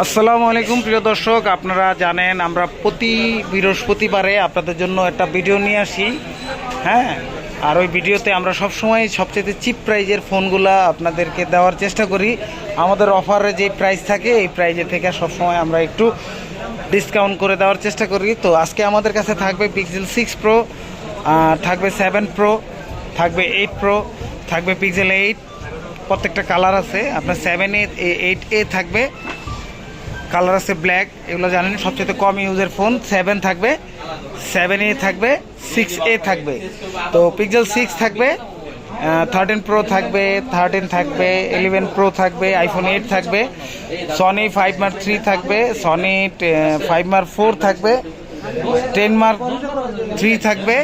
আসসালামু আলাইকুম, প্রিয় দর্শক। আপনারা জানেন, আমরা প্রতি বৃহস্পতিবারে আপনাদের জন্য একটা ভিডিও নিয়ে আসি। হ্যাঁ? আর ওই ভিডিওতে আমরা সবসময় সবচেয়ে চিপ প্রাইজের ফোনগুলা আপনাদেরকে দেওয়ার চেষ্টা করি। আমাদের অফারে যে প্রাইস থাকে, এই প্রাইজে থেকে সবসময় আমরা একটু ডিসকাউন্ট করে দেওয়ার চেষ্টা করি। তো আজকে আমাদের কাছে থাকবে পিক্সেল সিক্স প্রো থাকবে সেভেন প্রো থাকবে এইট প্রো থাকবে পিক্সেল এইট প্রত্যেকটা কালার আছে। আপনার সেভেন এ এইট এ থাকবে। কালার আছে ব্ল্যাক, এগুলো জানেন, সবচেয়ে কম ইউজের ফোন সেভেন থাকবে সেভেন এ থাকবে সিক্স এ থাকবে। তো পিক্সেল সিক্স থাকবে থার্টিন প্রো থাকবে থার্টিন থাকবে ইলেভেন প্রো থাকবে আইফোন এইট থাকবে সনি ফাইভ মার থ্রি থাকবে সনি ফাইভ মার ফোর থাকবে টেন মার্ক থ্রি থাকবে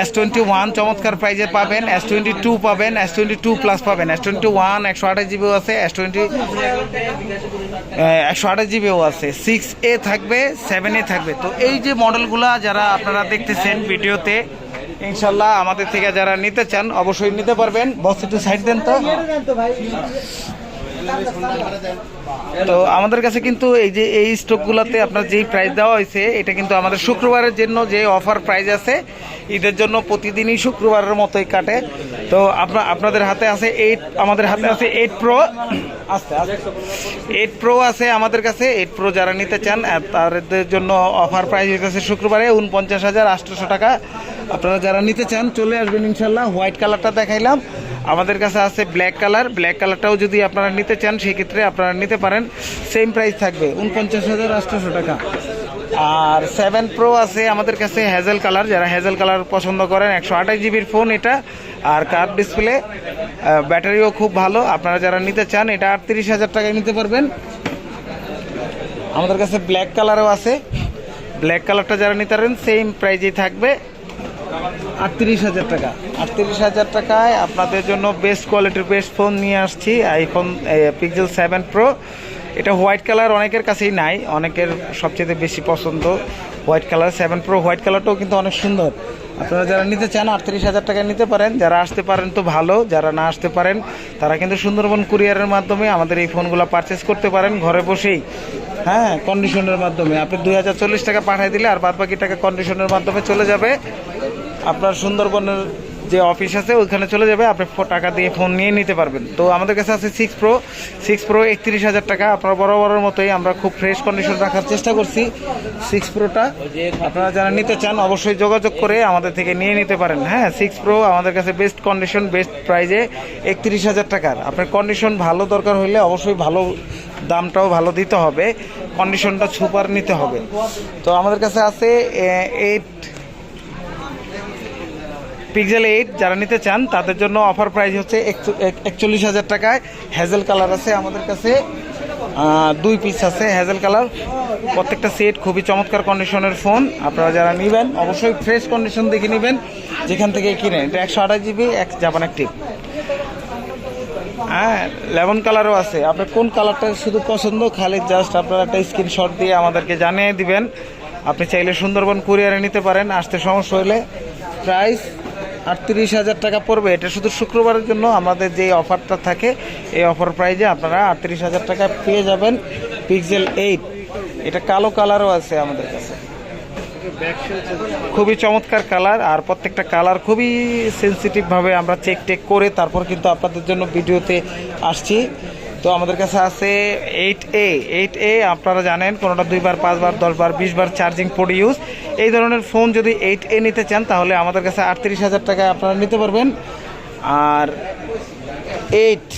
এস টোয়েন্টি ওয়ান চমৎকার প্রাইজে পাবেন এস টোয়েন্টি টু পাবেন এস টোয়েন্টি টু প্লাস পাবেন এস টোয়েন্টি ওয়ান একশো আঠাশ জিবিও আছে এস টোয়েন্টি একশো আঠাশ জিবিও আছে। সিক্স এ থাকবে সেভেন এ থাকবে। তো এই যে মডেলগুলো যারা আপনারা দেখতেছেন ভিডিওতে, ইনশাল্লাহ আমাদের থেকে যারা নিতে চান, অবশ্যই নিতে পারবেন। বস, একটু সাইড দেন তো। তো আমাদের কাছে কিন্তু এই যে এই স্টকগুলোতে আপনার যেই প্রাইস দেওয়া হয়েছে, এটা কিন্তু আমাদের শুক্রবারের জন্য যে অফার প্রাইস আছে, ঈদের জন্য প্রতিদিনই শুক্রবারের মতোই কাটে। তো আপনার আপনাদের হাতে আছে এইট আমাদের হাতে আছে এইট প্রো আস্তে এইট প্রো আছে আমাদের কাছে। এইট প্রো যারা নিতে চান তাদের জন্য অফার প্রাইস হইতেছে শুক্রবারে উনপঞ্চাশ হাজার আটশোশো টাকা। আপনারা যারা নিতে চান, চলে আসবেন ইনশাল্লাহ। হোয়াইট কালারটা দেখাইলাম। আমাদের কাছে আছে ব্ল্যাক কালার ব্ল্যাক কালারটাও যদি আপনারা নিতে চান, সেক্ষেত্রে আপনারা নিতে পারেন। সেম প্রাইস থাকবে, উনপঞ্চাশ হাজার আটশোশো টাকা। আর সেভেন প্রো আছে আমাদের কাছে হ্যাজেল কালার যারা হ্যাজেল কালার পছন্দ করেন, একশো আঠাশ জিবির ফোন এটা। আর কার্ভ ডিসপ্লে ব্যাটারিও খুব ভালো। আপনারা যারা নিতে চান, এটা আটত্রিশ হাজার টাকায় নিতে পারবেন। আমাদের কাছে ব্ল্যাক কালারও আছে। ব্ল্যাক কালারটা যারা নিতে পারেন সেম প্রাইজেই থাকবে। আটত্রিশ হাজার টাকা। আটত্রিশ হাজার টাকায় আপনাদের জন্য বেস্ট কোয়ালিটির বেস্ট ফোন নিয়ে আসছি আইফোন পিক্সেল সেভেন প্রো এটা হোয়াইট কালার অনেকের কাছেই নাই, অনেকের সবচেয়ে বেশি পছন্দ white colour seven Pro white কালারটাও কিন্তু অনেক সুন্দর। আপনারা যারা নিতে চান, আটত্রিশ হাজার টাকায় নিতে পারেন। যারা আসতে পারেন তো ভালো, যারা না আসতে পারেন, তারা কিন্তু সুন্দরবন কুরিয়ারের মাধ্যমে আমাদের এই ফোনগুলো পারচেস করতে পারেন ঘরে বসেই। হ্যাঁ কন্ডিশনের মাধ্যমে। আপনি দুই হাজার চল্লিশ টাকা পাঠিয়ে দিলে আর বাদ বাকি টাকা কন্ডিশনের মাধ্যমে চলে যাবে। আপনার সুন্দরবনের যে অফিস আছে, ওইখানে চলে যাবে। আপনি টাকা দিয়ে ফোন নিয়ে নিতে পারবেন। তো আমাদের কাছে আছে সিক্স প্রো সিক্স প্রো একত্রিশ হাজার টাকা। আপনার বড় বড়ের মতোই আমরা খুব ফ্রেশ কন্ডিশন রাখার চেষ্টা করছি। সিক্স প্রোটা আপনারা যারা নিতে চান, অবশ্যই যোগাযোগ করে আমাদের থেকে নিয়ে নিতে পারেন। হ্যাঁ সিক্স প্রো আমাদের কাছে বেস্ট কন্ডিশন বেস্ট প্রাইজে একত্রিশ হাজার টাকার। আপনার কন্ডিশন ভালো দরকার হইলে অবশ্যই ভালো দামটাও ভালো দিতে হবে। কন্ডিশনটা সুপার নিতে হবে। তো আমাদের কাছে আছে এইট পিক্সেল এইট যারা নিতে চান, তাদের জন্য অফার প্রাইস হচ্ছে একচল্লিশ হাজার টাকায়। হ্যাজেল কালার আছে আমাদের কাছে। দুই পিস আছে হ্যাজেল কালার প্রত্যেকটা সেট খুবই চমৎকার কন্ডিশনের ফোন আপনারা যারা নেবেন, অবশ্যই ফ্রেশ কন্ডিশন দেখে নেবেন। যেখান থেকে কিনেন। এটা একশো আঠাশ জিবি এক জাপান অ্যাক্টিভ হ্যাঁ লেমন কালারও আছে। আপনার কোন কালারটা শুধু পছন্দ, খালি জাস্ট আপনারা একটা স্ক্রিনশট দিয়ে আমাদেরকে জানিয়ে দিবেন। আপনি চাইলে সুন্দরবন কুরিয়ারে নিতে পারেন। আসতে সমস্যা হলে প্রাইস আটত্রিশ হাজার টাকা পড়বে। এটা শুধু শুক্রবারের জন্য আমাদের যে অফারটা থাকে, এই অফার প্রাইজে আপনারা আটত্রিশ হাজার টাকা পেয়ে যাবেন পিক্সেল এইট এটা কালো কালারও আছে আমাদের কাছে। খুবই চমৎকার কালার, আর প্রত্যেকটা কালার খুবই সেন্সিটিভভাবে আমরা চেক টেক করে তারপর কিন্তু আপনাদের জন্য ভিডিওতে আসছি। তো আমাদের কাছে আছে এইট এ এইট এ আপনারা জানেন, কোনোটা দুইবার, পাঁচবার, দশবার, বিশবার চার্জিং পোর্ট ইউজ এই ধরনের ফোন যদি এইট এ নিতে চান, তাহলে আমাদের কাছে আটত্রিশ হাজার টাকায় আপনারা নিতে পারবেন। আর এইট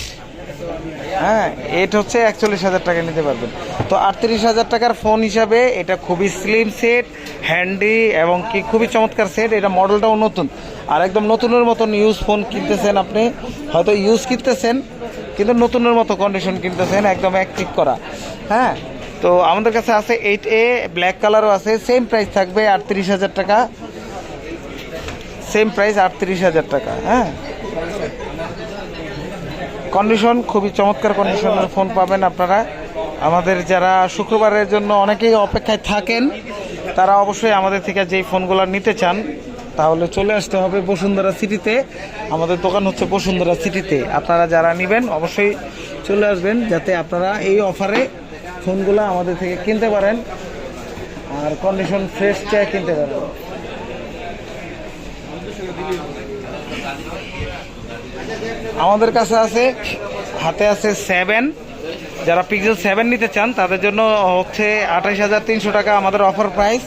হ্যাঁ এটা হচ্ছে একচল্লিশ হাজার টাকা নিতে পারবেন। তো আটত্রিশ হাজার টাকার ফোন হিসাবে এটা খুবই স্লিম সেট হ্যান্ডি এবং কি খুবই চমৎকার সেট এটা মডেলটাও নতুন। আর একদম নতুনের মতন ইউজ ফোন কিনতেছেন আপনি। হয়তো ইউজ কিনতেছেন কিন্তু নতুনের মতো কন্ডিশন কিনতেছেন একদম অ্যাক্টিভ করা। হ্যাঁ? তো আমাদের কাছে আছে এইট এ ব্ল্যাক কালারও আছে সেম প্রাইস থাকবে আটত্রিশ হাজার টাকা। সেম প্রাইস আটত্রিশ হাজার টাকা হ্যাঁ? কন্ডিশন খুবই চমৎকার কন্ডিশনের ফোন পাবেন আপনারা। আমাদের যারা শুক্রবারের জন্য অনেকেই অপেক্ষায় থাকেন, তারা অবশ্যই আমাদের থেকে যেই ফোনগুলো নিতে চান তাহলে চলে আসতে হবে বসুন্ধরা সিটিতে। আমাদের দোকান হচ্ছে বসুন্ধরা সিটিতে। আপনারা যারা নেবেন, অবশ্যই চলে আসবেন যাতে আপনারা এই অফারে ফোনগুলো আমাদের থেকে কিনতে পারেন। আর কন্ডিশন ফ্রেশ চেয়ে কিনতে পারেন। আমাদের কাছে আছে, হাতে আছে সেভেন যারা পিক্সেল সেভেন নিতে চান, তাদের জন্য হচ্ছে আঠাইশ হাজার তিনশো টাকা আমাদের অফার প্রাইস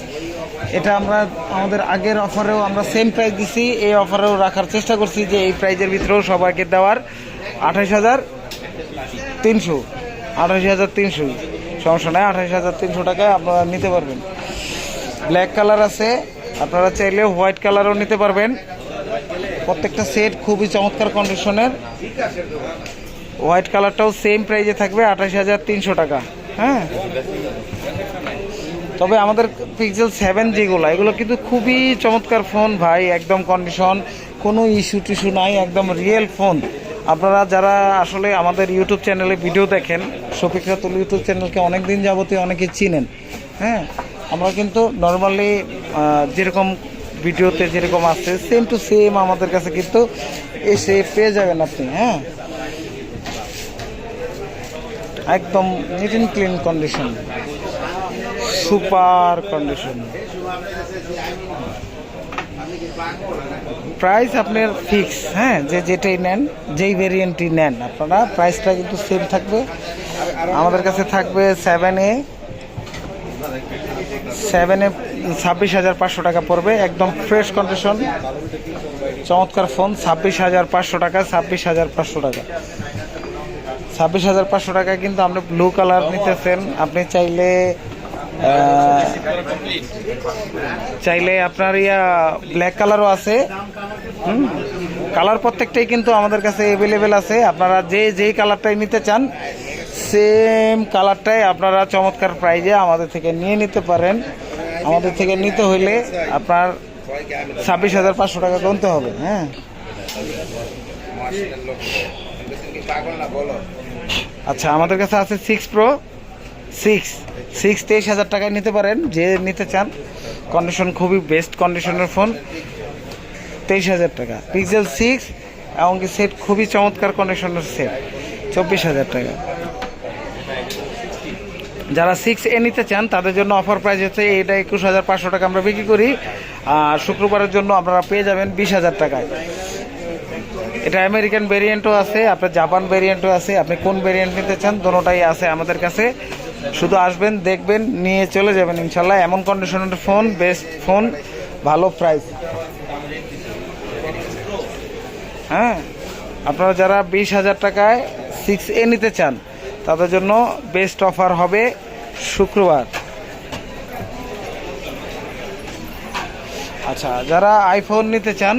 এটা আমরা আমাদের আগের অফারেও আমরা সেম প্রাইস দিছি, এই অফারেও রাখার চেষ্টা করছি যে এই প্রাইজের ভিতরেও সবাইকে দেওয়ার। আঠাইশ হাজার তিনশো, আঠাইশ হাজার তিনশো। সমস্যা নাই, আঠাইশ হাজার তিনশো টাকায় আপনারা নিতে পারবেন। ব্ল্যাক কালার আছে, আপনারা চাইলে হোয়াইট কালারও নিতে পারবেন। প্রত্যেকটা সেট খুবই চমৎকার কন্ডিশনের হোয়াইট কালারটাও সেম প্রাইজে থাকবে আঠাশ হাজার তিনশো টাকা। হ্যাঁ? তবে আমাদের পিক্সেল সেভেন যেগুলো, এগুলো কিন্তু খুবই চমৎকার ফোন ভাই, একদম কন্ডিশন কোনো ইস্যু টিস্যু নাই, একদম রিয়েল ফোন আপনারা যারা আসলে আমাদের ইউটিউব চ্যানেলে ভিডিও দেখেন, শফিক রাতুল ইউটিউব চ্যানেলকে অনেক দিন যাবতীয় অনেকে চিনেন হ্যাঁ? আমরা কিন্তু নর্মালি যেরকম ভিডিওতে যেরকম আছে সেম টু সেম আমাদের কাছে কিন্তু এসে পেয়ে যাবেন আপনি হ্যাঁ? একদম neat clean condition super condition. Price আপনার ফিক্স হ্যাঁ যে যেটাই নেন, যেই ভেরিয়েন্টই নেন আপনারা, প্রাইসটা কিন্তু সেম থাকবে। আমাদের কাছে থাকবে সেভেন এ সেভেনে ছাব্বিশ হাজার পাঁচশো টাকা পড়বে, একদম ফ্রেশ কন্ডিশন চমৎকার ফোন ছাব্বিশ হাজার পাঁচশো টাকা, ছাব্বিশ হাজার পাঁচশো টাকা। ছাব্বিশ হাজার পাঁচশো টাকা কিন্তু আপনি ব্লু কালার নিতেছেন, আপনি চাইলে চাইলে আপনার ইয়া ব্ল্যাক কালারও আছে। হুম? কালার প্রত্যেকটাই কিন্তু আমাদের কাছে অ্যাভেলেবেল আছে। আপনারা যে যেই কালারটাই নিতে চান সেম কালারটাই আপনারা চমৎকার প্রাইজে আমাদের থেকে নিয়ে নিতে পারেন। আমাদের থেকে নিতে হইলে আপনার ছাব্বিশ হাজার পাঁচশো টাকা গুনতে হবে হ্যাঁ। আচ্ছা আমাদের কাছে আছে সিক্স প্রো সিক্স সিক্স তেইশ হাজার টাকায় নিতে পারেন, যে নিতে চান। কন্ডিশন খুবই বেস্ট কন্ডিশনের ফোন তেইশ হাজার টাকা। পিক্সেল সিক্স এমনকি সেট খুবই চমৎকার কন্ডিশনের সেট চব্বিশ হাজার টাকা। যারা সিক্স এ নিতে চান, তাদের জন্য অফার প্রাইস হচ্ছে, এটা একুশ হাজার পাঁচশো টাকা আমরা বিক্রি করি। আর শুক্রবারের জন্য আপনারা পেয়ে যাবেন বিশ হাজার টাকায়। এটা আমেরিকান ভেরিয়েন্টও আছে, আপনার জাপান ভেরিয়েন্টও আছে, আপনি কোন ভেরিয়েন্ট নিতে চান দোনোটাই আছে আমাদের কাছে। শুধু আসবেন, দেখবেন, নিয়ে চলে যাবেন ইনশাল্লাহ। এমন কন্ডিশনের ফোন বেস্ট ফোন ভালো প্রাইস হ্যাঁ? আপনারা যারা বিশ হাজার টাকায় সিক্স এ নিতে চান, তাদের জন্য বেস্ট অফার হবে শুক্রবার। আচ্ছা যারা আইফোন নিতে চান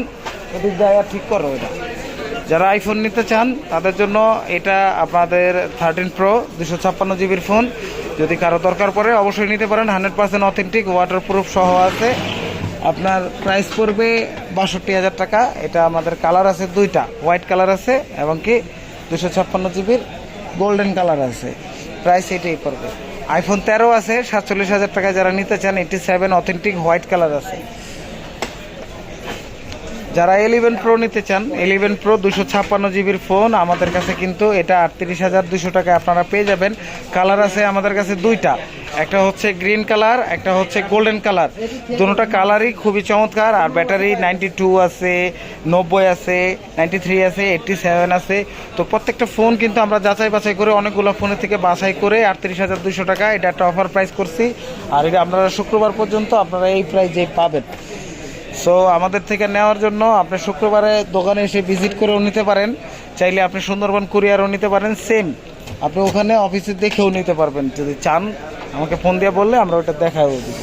এদিক জায়গা ঠিক করো এটা। যারা আইফোন নিতে চান, তাদের জন্য এটা আপনাদের থার্টিন প্রো দুশো ছাপ্পান্ন জিবির ফোন যদি কারও দরকার পড়ে, অবশ্যই নিতে পারেন। হান্ড্রেড পার্সেন্ট অথেন্টিক ওয়াটারপ্রুফ সহ আছে। আপনার প্রাইস পড়বে বাষট্টি হাজার টাকা। এটা আমাদের কালার আছে দুইটা। হোয়াইট কালার আছে এবং কি দুশো ছাপ্পান্ন জিবির গোল্ডেন কালার আছে। প্রাইস এটাই পড়বে। আইফোন তেরো আছে, সাতচল্লিশ হাজার টাকা যারা নিতে চান eighty seven authentic white colour আছে। যারা ইলেভেন প্রো নিতে চান ইলেভেন প্রো দুশো ছাপ্পান্ন জিবির ফোন, আমাদের কাছে কিন্তু এটা আটত্রিশ হাজার দুশো টাকায় আপনারা পেয়ে যাবেন। কালার আছে আমাদের কাছে দুইটা, একটা হচ্ছে গ্রিন কালার একটা হচ্ছে গোল্ডেন কালার দুটোটা কালারই খুবই চমৎকার, আর ব্যাটারি নাইনটি টু আছে, নব্বই আছে নাইনটি থ্রি আছে এইটটি সেভেন আছে। তো প্রত্যেকটা ফোন কিন্তু আমরা যাচাই বাছাই করে অনেকগুলো ফোনের থেকে বাছাই করে আটত্রিশ হাজার দুশো টাকা এটা একটা অফার প্রাইস করছি। আর এটা আপনারা শুক্রবার পর্যন্ত আপনারা এই প্রাইজে পাবেন। সো আমাদের থেকে নেওয়ার জন্য আপনি শুক্রবারে দোকানে এসে ভিজিট করেও নিতে পারেন। চাইলে আপনি সুন্দরবন কুরিয়ারও নিতে পারেন। সেম আপনি ওখানে অফিসে দেখেও নিতে পারবেন। যদি চান, আমাকে ফোন দিয়ে বললে আমরা ওটা দেখাও দিব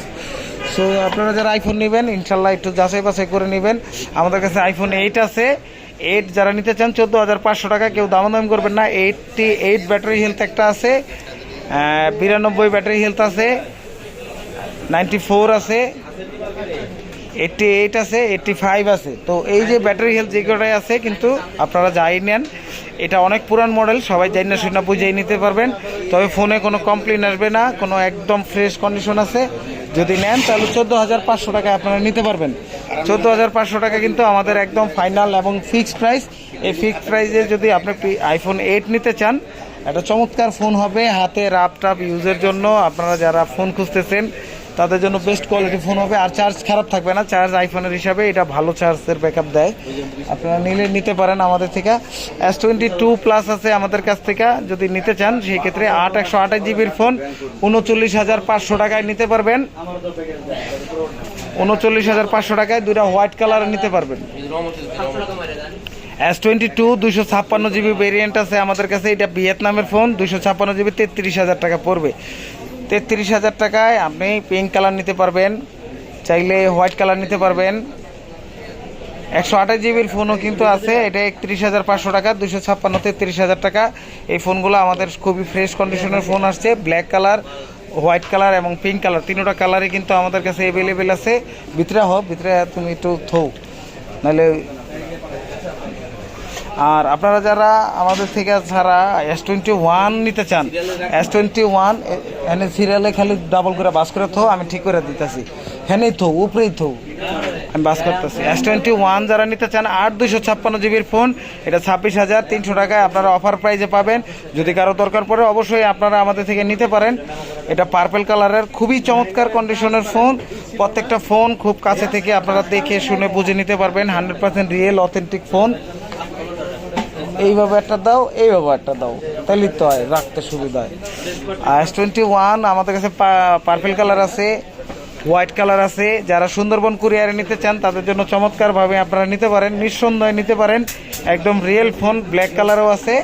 সো আপনারা যারা আইফোন নেবেন, ইনশাল্লাহ একটু যাচাই বাছাই করে নেবেন। আমাদের কাছে আইফোন এইট আছে। এইট যারা নিতে চান, চোদ্দ হাজার পাঁচশো টাকা, কেউ দামাদামি করবেন না। এইটটি এইট ব্যাটারি হেলথ একটা আছে। বিরানব্বই ব্যাটারি হেলথ আছে। নাইনটি ফোর আছে। এইটটি এইট আছে এইটটি ফাইভ আছে। তো এই যে ব্যাটারি হেলথ যে কটাই আছে, কিন্তু আপনারা যাই নেন, এটা অনেক পুরান মডেল সবাই যাই না শুনে বুঝেই নিতে পারবেন। তবে ফোনে কোনো কমপ্লেন আসবে না, কোনো একদম ফ্রেশ কন্ডিশন আছে। যদি নেন, তাহলে চোদ্দ হাজার পাঁচশো টাকায় আপনারা নিতে পারবেন। চোদ্দ হাজার পাঁচশো টাকা কিন্তু আমাদের একদম ফাইনাল এবং ফিক্সড প্রাইস এই ফিক্সড প্রাইসে যদি আপনি আইফোন এইট নিতে চান, একটা চমৎকার ফোন হবে, হাতে রাপ টাপ ইউজের জন্য। আপনারা যারা ফোন খুঁজতেছেন তাদের জন্য বেস্ট কোয়ালিটি ফোন হবে। আর চার্জ খারাপ থাকবে না চার্জ আইফোনের হিসাবে এটা ভালো চার্জের ব্যাকআপ দেয়। আপনারা নিলে নিতে পারেন আমাদের থেকে। এস টোয়েন্টি টু প্লাস আছে আমাদের কাছ থেকে, যদি নিতে চান, সেই ক্ষেত্রে আট একশো আঠাশ জিবির ফোন উনচল্লিশ হাজার পাঁচশো টাকায় নিতে পারবেন। উনচল্লিশ হাজার পাঁচশো টাকায় দুটা হোয়াইট কালার নিতে পারবেন। এস টোয়েন্টি টু দুশো ছাপ্পান্ন জিবি ভেরিয়েন্ট আছে আমাদের কাছে, এটা ভিয়েতনামের ফোন দুশো ছাপ্পান্ন জিবি তেত্রিশ হাজার টাকা পড়বে। তেত্রিশ হাজার টাকায় আপনি পিঙ্ক কালার নিতে পারবেন। চাইলে হোয়াইট কালার নিতে পারবেন। একশো আঠাশ জিবির ফোনও কিন্তু আছে। এটা একত্রিশ হাজার পাঁচশো টাকা দুশো ছাপ্পান্ন, তেত্রিশ হাজার টাকা। এই ফোনগুলো আমাদের খুবই ফ্রেশ কন্ডিশনের ফোন আসছে। ব্ল্যাক কালার হোয়াইট কালার এবং পিঙ্ক কালার তিনোটা কালারই কিন্তু আমাদের কাছে অ্যাভেলেবেল আছে। ভিতরে হোক ভিতরে তুমি একটু থৌ নাহলে আর আপনারা যারা আমাদের থেকে ছাড়া এস টোয়েন্টি ওয়ান নিতে চান এস টোয়েন্টি ওয়ান এনে সিরিয়ালে খালি ডাবল করে বাস করে থো, আমি ঠিক করে দিতেছি। হ্যাঁ থো, উপরেই থো। আমি বাস করতেছি। এস টোয়েন্টি ওয়ান যারা নিতে চান, আট দুশো ছাপ্পান্ন জিবির ফোন, এটা ছাব্বিশ হাজার তিনশো টাকায় আপনারা অফার প্রাইজে পাবেন। যদি কারও দরকার পড়ে, অবশ্যই আপনারা আমাদের থেকে নিতে পারেন। এটা পার্পেল কালারের খুবই চমৎকার কন্ডিশনের ফোন প্রত্যেকটা ফোন খুব কাছে থেকে আপনারা দেখে, শুনে, বুঝে নিতে পারবেন। Hundred percent real authentic phone এইভাবে একটা দাও এইভাবে একটা দাও। তাহলে তো হয়, রাখতে সুবিধা হয়। আর এস টোয়েন্টি ওয়ান আমাদের কাছে পার্পেল কালার আছে হোয়াইট কালার আছে। যারা সুন্দরবন কুরিয়ারে নিতে চান, তাদের জন্য চমৎকারভাবে আপনারা নিতে পারেন, নিঃসন্দেহে নিতে পারেন। একদম রিয়েল ফোন ব্ল্যাক কালারও আছে।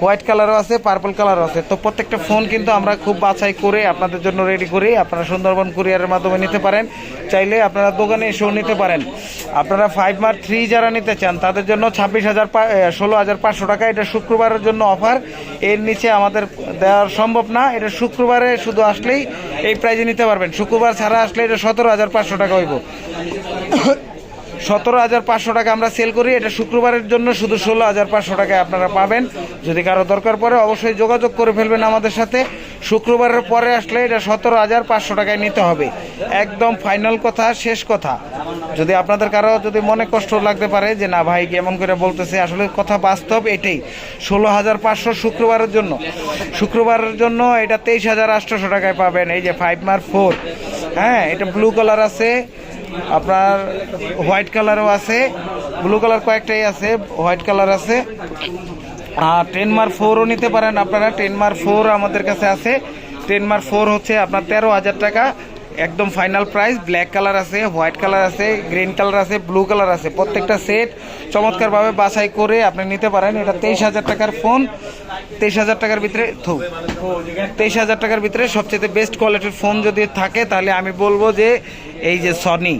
হোয়াইট কালারও আছে, পার্পল কালারও আছে। তো প্রত্যেকটা ফোন কিন্তু আমরা খুব বাছাই করে আপনাদের জন্য রেডি করি। আপনারা সুন্দরবন কুরিয়ারের মাধ্যমে নিতে পারেন। চাইলে আপনারা দোকানে এসেও নিতে পারেন। আপনারা ফাইভ মার্ক থ্রি যারা নিতে চান, তাদের জন্য ছাব্বিশ হাজার ষোলো হাজার পাঁচশো টাকা। এটা শুক্রবারের জন্য অফার এর নিচে আমাদের দেওয়ার সম্ভব না। এটা শুক্রবারে শুধু আসলেই এই প্রাইজে নিতে পারবেন। শুক্রবার ছাড়া আসলে এটা সতেরো হাজার পাঁচশো টাকা হইব। সতেরো হাজার পাঁচশো টাকা আমরা সেল করি। এটা শুক্রবারের জন্য শুধু ষোলো হাজার পাঁচশো টাকায় আপনারা পাবেন। যদি কারও দরকার পড়ে অবশ্যই যোগাযোগ করে ফেলবেন আমাদের সাথে। শুক্রবারের পরে আসলে এটা সতেরো হাজার পাঁচশো টাকায় নিতে হবে। একদম ফাইনাল কথা, শেষ কথা। যদি আপনাদের কারও যদি মনে কষ্ট লাগতে পারে যে, না ভাই, কেমন করে বলতেছে? আসলে কথা বাস্তব এটাই। ষোলো হাজার পাঁচশো শুক্রবারের জন্য। শুক্রবারের জন্য এটা তেইশ হাজার আটশোশো টাকায় পাবেন। এই যে ফাইভ মার ফোর হ্যাঁ এটা ব্লু কালার আছে। আপনার হোয়াইট কালারও আছে, ব্লু কালার কয়েকটাই আছে, হোয়াইট কালার আছে। আর টেন মার ফোরও নিতে পারেন আপনারা। টেন মার ফোর আমাদের কাছে আছে। টেন মার ফোর হচ্ছে আপনার তেরো হাজার টাকা। একদম ফাইনাল প্রাইস ব্ল্যাক কালার আছে হোয়াইট কালার আছে গ্রিন কালার আছে ব্লু কালার আছে। প্রত্যেকটা সেট চমৎকারভাবে বাছাই করে আপনি নিতে পারেন। এটা তেইশ হাজার টাকার ফোন তেইশ হাজার টাকার ভিতরে তেইশ হাজার টাকার ভিতরে সবচেয়ে বেস্ট কোয়ালিটির ফোন যদি থাকে, তাহলে আমি বলব যে এই যে সনি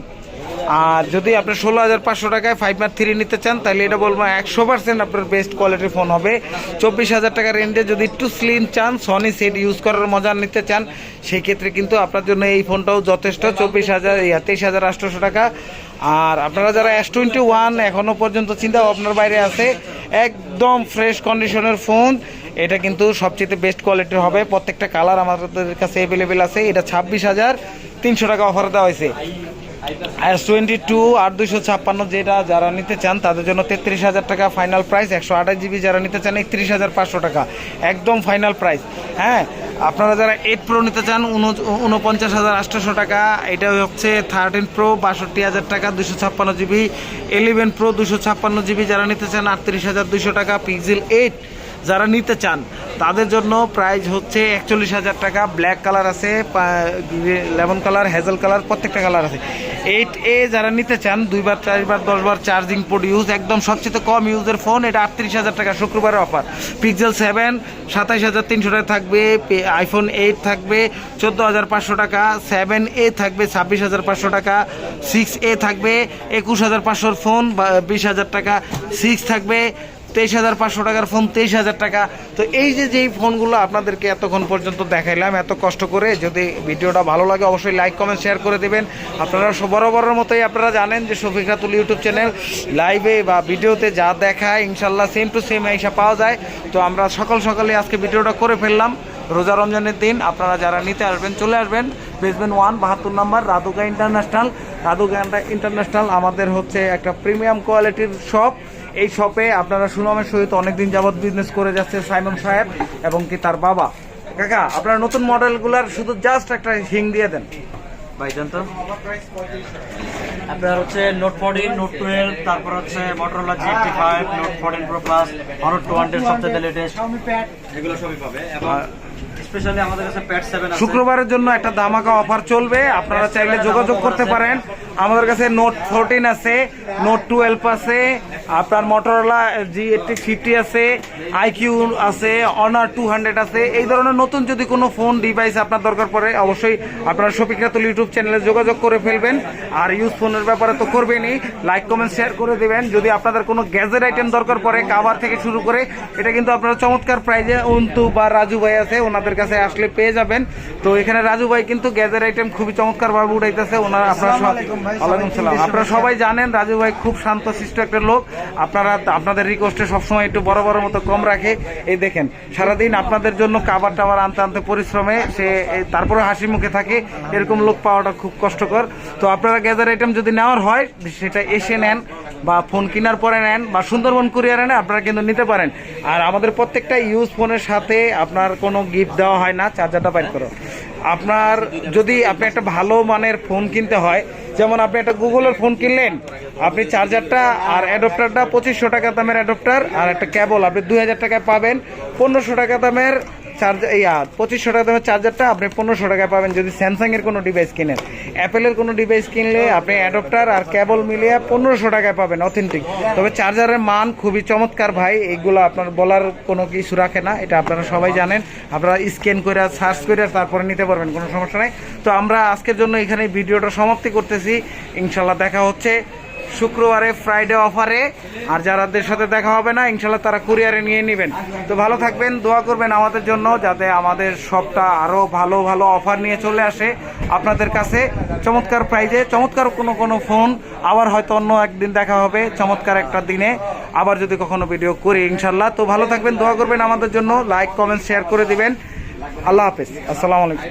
আর যদি আপনি ষোলো হাজার পাঁচশো টাকায় ফাইভ মার থ্রি নিতে চান, তাহলে এটা বলব একশো পার্সেন্ট আপনার বেস্ট কোয়ালিটির ফোন হবে। চব্বিশ হাজার টাকার রেঞ্জে যদি একটু স্লিম চান সনি সেট ইউজ করার মজা নিতে চান সেই ক্ষেত্রে কিন্তু আপনার জন্য এই ফোনটাও যথেষ্ট। চব্বিশ হাজার তেইশ হাজার, আটশোশো টাকা। আর আপনারা যারা এস টোয়েন্টি ওয়ান এখনও পর্যন্ত চিন্তা আপনার বাইরে আছে, একদম ফ্রেশ কন্ডিশনের ফোন এটা কিন্তু সবচেয়ে বেস্ট কোয়ালিটির হবে। প্রত্যেকটা কালার আমাদের কাছে অ্যাভেলেবেল আছে। এটা ছাব্বিশ হাজার তিনশো টাকা অফার দেওয়া হয়েছে। এস টোয়েন্টি টু আট দুশো ছাপ্পান্ন যেটা যারা নিতে চান, তাদের জন্য তেত্রিশ হাজার টাকা ফাইনাল প্রাইস একশো আঠাশ জিবি যারা নিতে চান, একত্রিশ হাজার পাঁচশো টাকা। একদম ফাইনাল প্রাইস হ্যাঁ আপনারা যারা এইট প্রো নিতে চান উনপঞ্চাশ হাজার আটশোশো টাকা, এটা হচ্ছে থার্টিন প্রো বাষট্টি হাজার টাকা দুশো ছাপ্পান্ন জিবি। ইলেভেন প্রো দুশো ছাপ্পান্ন জিবি যারা নিতে চান, আটত্রিশ হাজার দুশো টাকা পিক্সেল এইট যারা নিতে চান, তাদের জন্য প্রাইস হচ্ছে একচল্লিশ হাজার টাকা। ব্ল্যাক কালার আছে লেমন কালার হ্যাজেল কালার প্রত্যেকটা কালার আছে। এইট এ যারা নিতে চান, দুইবার, চারবার, দশবার চার্জিং পোর্ট ইউজ একদম সবচেয়ে কম ইউজের ফোন এটা আটত্রিশ হাজার টাকা শুক্রবারের অফার পিক্সেল সেভেন সাতাইশ হাজার তিনশো টাকা থাকবে আইফোন এইট থাকবে, চোদ্দ হাজার পাঁচশো টাকা সেভেন এ থাকবে, ছাব্বিশ হাজার পাঁচশো টাকা সিক্স এ থাকবে, একুশ হাজার পাঁচশোর ফোন বা, বিশ হাজার টাকা সিক্স থাকবে তেইশ হাজার পাঁচশো টাকার ফোন, তেইশ হাজার টাকা। তো এই যে যেই ফোনগুলো আপনাদেরকে এতক্ষণ পর্যন্ত দেখাইলাম, এত কষ্ট করে যদি ভিডিওটা ভালো লাগে অবশ্যই লাইক, কমেন্ট, শেয়ার করে দেবেন। আপনারা সব বরাবরের মতোই আপনারা জানেন যে শফিক রাতুল ইউটিউব চ্যানেল লাইভে বা ভিডিওতে যা দেখায় ইনশাল্লাহ সেম টু সেম এইসা পাওয়া যায়। তো আমরা সকাল সকালে আজকে ভিডিওটা করে ফেললাম। রোজা রমজানের দিন আপনারা যারা নিতে আসবেন, চলে আসবেন। বেসমেন্ট ওয়ান বাহাত্তর number Radhuka international Radhuka international আমাদের হচ্ছে একটা প্রিমিয়াম কোয়ালিটির শপ এই শপে আপনারা সুনামের সহিত অনেকদিন যাবৎ বিজনেস করে যাচ্ছে সাইমন সাহেব এবং কি তার বাবা। কাকা আপনারা নতুন মডেলগুলার শুধু জাস্ট একটা হিং দিয়ে দেন। ভাই আপনার হচ্ছে নোট ফোরটিন নোট টুয়েলভ তারপর হচ্ছে Motorola G eighty five note fourteen Pro plus Honor two hundred সবচেয়ে লেটেস্ট এগুলো সবই পাবে এবং স্পেশালি আমাদের কাছে প্যাড সেভেন শুক্রবারের জন্য একটা দামাকা অফার চলবে। আপনারা চাইলে যোগাযোগ করতে পারেন। আমাদের কাছে নোট ফোরটিন আছে নোট টুয়েলভ আছে, আপনার মোটরোলা জি এইটটি ফিফটি আছে আইকিউ আছে অনার টু হান্ড্রেড আছে, এই ধরনের নতুন যদি কোনো ফোন ডিভাইস আপনার দরকার পড়ে, অবশ্যই আপনারা শফিক রাতুল ইউটিউব চ্যানেলে যোগাযোগ করে ফেলবেন। আর ইউজ ফোনের ব্যাপারে তো করবেনই লাইক কমেন্ট শেয়ার করে দিবেন। যদি আপনাদের কোনো গ্যাজেট আইটেম দরকার পড়ে কাভার থেকে শুরু করে, এটা কিন্তু আপনারা চমৎকার প্রাইজে অন্তু বা রাজু ভাই আছে, ওনাদের কাছে আসলে পেয়ে যাবেন। তো এখানে রাজু ভাই কিন্তু গ্যাজেট আইটেম খুবই চমৎকারভাবে উঠাইতেছে, ওনারা আপনারা সব- ওয়ালাইকুম সালাম। আপনারা সবাই জানেন রাজু ভাই খুব শান্তশিষ্ট একটা লোক। আপনারা আপনাদের রিকোয়েস্টে সবসময় একটু বড় বড় মতো কম রাখে। এই দেখেন সারাদিন আপনাদের জন্য কাবার টাবার আনতে আনতে পরিশ্রমে সে তারপরে হাসি মুখে থাকে। এরকম লোক পাওয়াটা খুব কষ্টকর। তো আপনারা গ্যাজার আইটেম যদি নেওয়ার হয় সেটা এসে নেন বা ফোন কেনার পরে নেন বা সুন্দরবন কুরিয়ারে নেন আপনারা কিন্তু নিতে পারেন। আর আমাদের প্রত্যেকটা ইউজ ফোনের সাথে আপনার কোনো গিফট দেওয়া হয় না চার্জারটা বাইর করো। আপনার যদি আপনি একটা ভালো মানের ফোন কিনতে হয় যেমন আপনি একটা গুগলের ফোন কিনলেন, আপনি চার্জারটা আর অ্যাডপ্টারটা পঁচিশশো টাকা দামের অ্যাডপ্টার আর একটা ক্যাবল আপনি দুই হাজার টাকায় পাবেন, পনেরোশো টাকা দামের চার্জার ইয়া, পঁচিশশো টাকা দামের চার্জারটা আপনি পনেরোশো টাকায় পাবেন যদি স্যামসাং এর কোনো ডিভাইস কিনেন। অ্যাপেলের কোনো ডিভাইস কিনলে আপনি অ্যাডপ্টার আর কেবল মিলিয়ে পনেরোশো টাকায় পাবেন অথেন্টিক তবে চার্জারের মান খুবই চমৎকার ভাই এগুলো আপনার বলার কোনো কিছু রাখে না, এটা আপনারা সবাই জানেন। আপনারা স্ক্যান করে সার্চ করে তারপরে নিতে পারবেন, কোনো সমস্যা নেই। তো আমরা আজকের জন্য এখানে ভিডিওটা সমাপ্তি করতেছি। ইনশাল্লাহ দেখা হচ্ছে। শুক্রবারে ফ্রাইডে অফারে আর যারাদের সাথে দেখা হবে না ইনশাল্লাহ তারা কুরিয়ারে নিয়ে নেবেন। তো ভালো থাকবেন, দোয়া করবেন আমাদের জন্য যাতে আমাদের সবটা আরও ভালো ভালো অফার নিয়ে চলে আসে আপনাদের কাছে। চমৎকার প্রাইজে চমৎকার কোনো কোনো ফোন আবার হয়তো অন্য একদিন দেখা হবে, চমৎকার একটা দিনে। আবার যদি কখনো ভিডিও করি ইনশাল্লাহ তো ভালো থাকবেন, দোয়া করবেন আমাদের জন্য। লাইক কমেন্ট শেয়ার করে দিবেন। আল্লাহ হাফেজ। আসসালামু আলাইকুম।